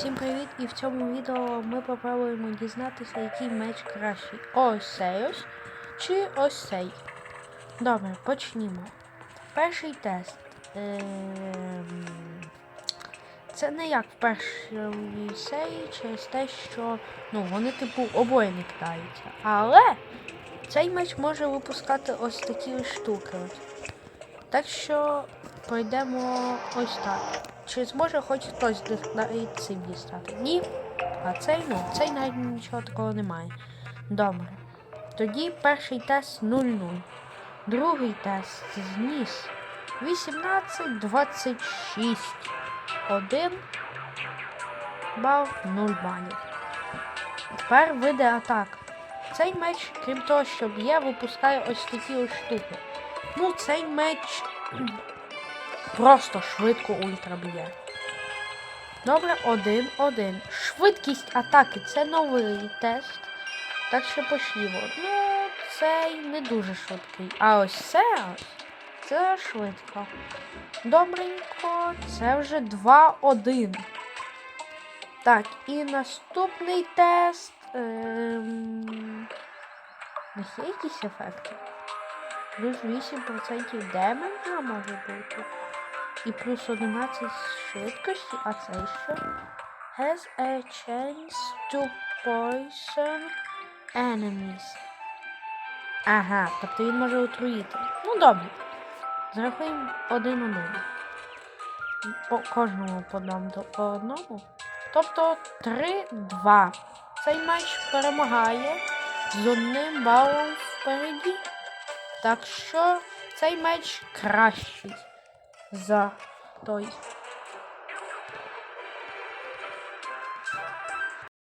Всім привіт! І в цьому відео ми попробуємо дізнатися, який меч кращий. Ось цей ось чи ось цей. Добре, почнімо. Перший тест. Ем, Це не як в першій серії через те, що ну, вони типу обоє не кидаються. Але цей меч може випускати ось такі штуки. Так що пройдемо ось так. Чи зможе хоч хтось навіть цим дістати? Ні. А цей, ну, цей навіть нічого такого немає. Добре. Тоді перший тест 0-0. Другий тест зніс 18-26. 1 бал 0 балів. Тепер види атак. Цей меч, крім того, що б'є, випускає ось такі ось штуки. Ну, цей меч просто швидко ультра б'є. Добре, один-один. Швидкість атаки це новий тест. Так що пошліво. Ну, цей не дуже швидкий. А ось це ось. Це швидко. Добренько, це вже 2-1. Так, і наступний тест. Ем... є якісь ефекти? Плюс 8% демеджа може бути. І плюс 11 швидкості, а це що? Has a chance to poison enemies. Ага, тобто він може отруїти. Ну добре. Зарахуємо один-один. По кожному по одному до- по одному. Тобто 3-2. Цей матч перемагає з одним балом впереді. Так що цей меч кращий за той